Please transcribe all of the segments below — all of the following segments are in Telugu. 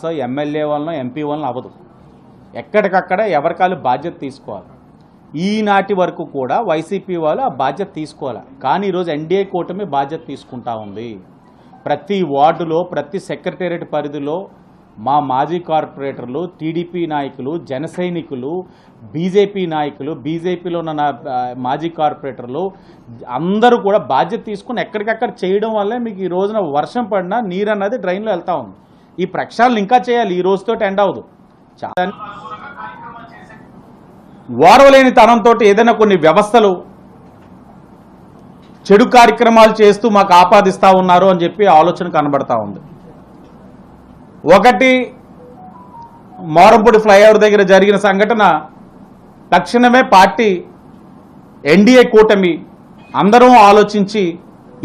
సో ఎమ్మెల్యే వలన ఎంపీ వలన అవ్వదు. ఎక్కడికక్కడ ఎవరికాలు బాధ్యత తీసుకోవాలి. ఈనాటి వరకు కూడా వైసీపీ వాళ్ళు ఆ బాధ్యత తీసుకోవాలి. కానీ ఈరోజు ఎన్డీఏ కూటమి బాధ్యత తీసుకుంటా ఉంది. ప్రతి వార్డులో ప్రతి సెక్రటేరియట్ పరిధిలో మా మాజీ కార్పొరేటర్లు టీడీపీ నాయకులు జన సైనికులు బీజేపీ నాయకులు బీజేపీలో ఉన్న నా మాజీ కార్పొరేటర్లు అందరూ కూడా బాధ్యత తీసుకుని ఎక్కడికక్కడ చేయడం వల్లే మీకు ఈ రోజున వర్షం పడినా నీరు అన్నది డ్రైన్లో వెళ్తూ ఉంది. ఈ ప్రక్షాళన ఇంకా చేయాలి ఈ రోజుతో ఎండ్ అవ్వదు. చాలా ఓర్వలేని తనంతో ఏదైనా కొన్ని వ్యవస్థలు చెడు కార్యక్రమాలు చేస్తూ మాకు ఆపాదిస్తూ ఉన్నారు అని చెప్పి ఆలోచన కనబడతా ఉంది. ఒకటి మోరంపూడి ఫ్లైఓవర్ దగ్గర జరిగిన సంఘటన తక్షణమే పార్టీ ఎన్డీఏ కూటమి అందరం ఆలోచించి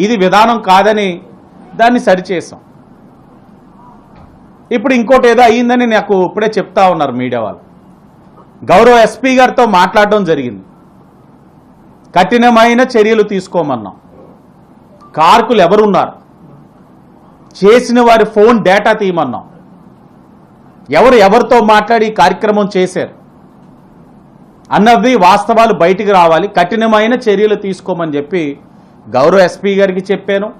ఇది విధానం కాదని దాన్ని సరిచేసాం ఇప్పుడు ఇంకోటి ఏదో అయ్యిందని నాకు ఇప్పుడే చెప్తా ఉన్నారు మీడియా వాళ్ళు. గౌరవ ఎస్పీ గారితో మాట్లాడడం జరిగింది. కఠినమైన చర్యలు తీసుకోమన్నాం. కార్కులు ఎవరున్నారు? చేసిన వారి ఫోన్ డేటా తీయమన్నాం. ఎవరు ఎవరితో మాట్లాడి కార్యక్రమం చేశారు? అన్నది వాస్తవాలు బయటికి రావాలి. కఠినమైన చర్యలు తీసుకోమని చెప్పి గౌరవ ఎస్పీ గారికి చెప్పాను.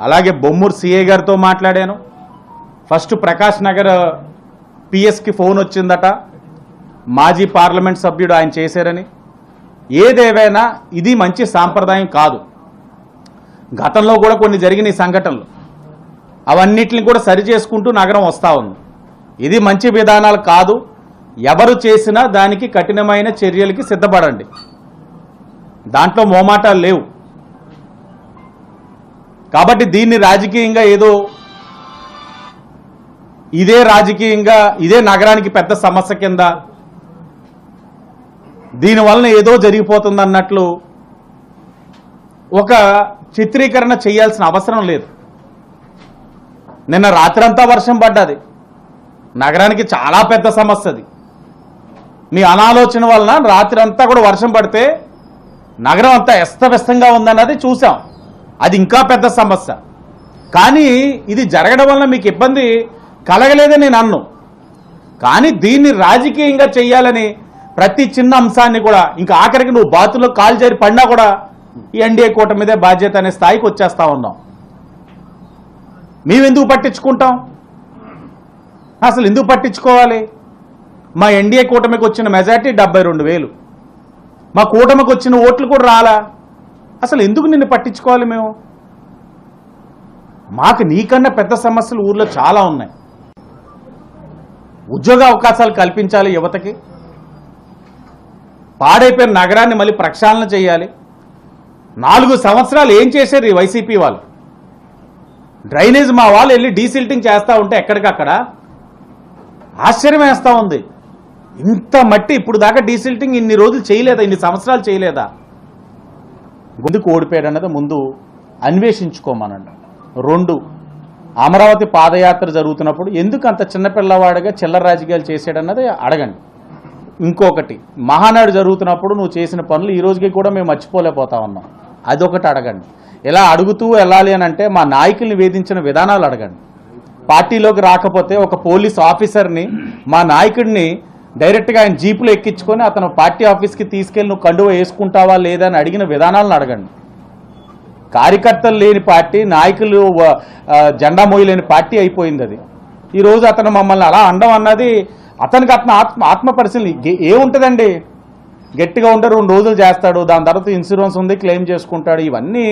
అలాగే బొమ్మూరు సిఏ గారితో మాట్లాడాను. ఫస్ట్ ప్రకాష్ నగర్ పిఎస్కి ఫోన్ వచ్చిందట. మాజీ పార్లమెంట్ సభ్యుడు ఆయన చేశారని. ఏదేవైనా ఇది మంచి సాంప్రదాయం కాదు. గతంలో కూడా కొన్ని జరిగిన సంఘటనలు. అవన్నిటిని కూడా సరి చేసుకుంటూ నగరం వస్తూ ఉంది. ఇది మంచి విధానాలు కాదు. ఎవరు చేసినా దానికి కఠినమైన చర్యలకి సిద్ధపడండి. దాంట్లో మోమాటాలు లేవు. కాబట్టి దీన్ని రాజకీయంగా ఏదో ఇదే రాజకీయంగా ఇదే నగరానికి పెద్ద సమస్య కింద దీనివలన ఏదో జరిగిపోతుంది అన్నట్లు ఒక చిత్రీకరణ చేయాల్సిన అవసరం లేదు. నిన్న రాత్రంతా వర్షం పడ్డది. నగరానికి చాలా పెద్ద సమస్య అది. మీ అనాలోచన వలన రాత్రి అంతా కూడా వర్షం పడితే నగరం అంతా అస్తవ్యస్తంగా ఉందన్నది చూసాం అది ఇంకా పెద్ద సమస్య. కానీ ఇది జరగడం వలన మీకు ఇబ్బంది కలగలేదని నేను అన్ను. కానీ దీన్ని రాజకీయంగా చేయాలని ప్రతి చిన్న అంశాన్ని కూడా ఇంకా ఆఖరికి నువ్వు బాతుల్లో కాలు చేరి పడినా కూడా ఈ ఎన్డీఏ కూట మీదే బాధ్యత అనే స్థాయికి వచ్చేస్తా ఉన్నాం మేమెందుకు పట్టించుకుంటాం అసలు ఎందుకు పట్టించుకోవాలి? మా ఎన్డీఏ కూటమికి వచ్చిన మెజార్టీ డెబ్బై రెండు వేలు. మా కూటమికి వచ్చిన ఓట్లు కూడా రాలా. అసలు ఎందుకు నిన్ను పట్టించుకోవాలి మేము? మాకు నీకన్నా పెద్ద సమస్యలు ఊర్లో చాలా ఉన్నాయి. ఉద్యోగ అవకాశాలు కల్పించాలి యువతకి. పాడైపోయిన నగరాన్ని మళ్ళీ ప్రక్షాళన చేయాలి. నాలుగు సంవత్సరాలు ఏం చేశారు ఈ వైసీపీ వాళ్ళు? డ్రైనేజ్ మా వాళ్ళు వెళ్ళి డీసిల్టింగ్ చేస్తూ ఉంటే ఎక్కడికక్కడ? ఆశ్చర్యం వేస్తూ ఉంది. ఇంత మట్టి ఇప్పుడు దాకా డీసిల్టింగ్ ఇన్ని రోజులు చేయలేదా? ఇన్ని సంవత్సరాలు చేయలేదా? ముందుకు ఓడిపోయాడు అన్నది ముందు అన్వేషించుకోమనండి. రెండు అమరావతి పాదయాత్ర జరుగుతున్నప్పుడు ఎందుకు అంత చిన్నపిల్లవాడిగా చిల్లర రాజకీయాలు చేశాడన్నది అడగండి. ఇంకొకటి మహానాడు జరుగుతున్నప్పుడు నువ్వు చేసిన పనులు ఈ రోజుకి కూడా మేము మర్చిపోలేకపోతా ఉన్నాం. అదొకటి అడగండి. ఎలా అడుగుతూ వెళ్ళాలి అని అంటే మా నాయకుల్ని వేధించిన విధానాలు అడగండి. పార్టీలోకి రాకపోతే ఒక పోలీస్ ఆఫీసర్ని మా నాయకుడిని డైరెక్ట్గా ఆయన జీపులో ఎక్కించుకొని అతను పార్టీ ఆఫీస్కి తీసుకెళ్ళి నువ్వు కండువ వేసుకుంటావా లేదా అని అడిగిన విధానాలను అడగండి. కార్యకర్తలు లేని పార్టీ నాయకులు జెండా మోయలేని పార్టీ అయిపోయింది అది. ఈరోజు అతను మమ్మల్ని అలా అండం అన్నది అతనికి అతను ఆత్మ ఆత్మ పరిశీలన. ఏముంటుందండి గట్టిగా ఉంటే రెండు రోజులు చేస్తాడు దాని తర్వాత ఇన్సూరెన్స్ ఉంది క్లెయిమ్ చేసుకుంటాడు. ఇవన్నీ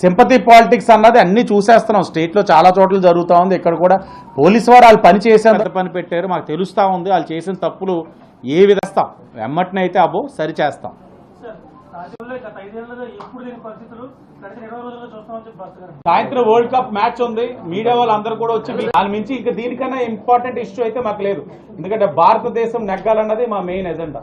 సింపతి పాలిటిక్స్ అన్నది అన్నీ చూసేస్తున్నాం. స్టేట్లో చాలా చోట్ల జరుగుతూ ఉంది ఇక్కడ కూడా. పోలీసు వారు వాళ్ళు పని చేసేంత పని పెట్టారు మాకు తెలుస్తూ ఉంది వాళ్ళు చేసిన తప్పులు ఏ విధస్తాం వెమ్మటినైతే అబ్బో సరిచేస్తాం సాయంత్రం వరల్డ్ కప్ మ్యాచ్ ఉంది. మీడియా వాళ్ళు అందరూ కూడా వచ్చి దాని మించి ఇంకా దీనికన్నా ఇంపార్టెంట్ ఇష్యూ అయితే మాకు లేదు. ఎందుకంటే భారతదేశం నెగ్గాలన్నది మా మెయిన్ ఎజెండా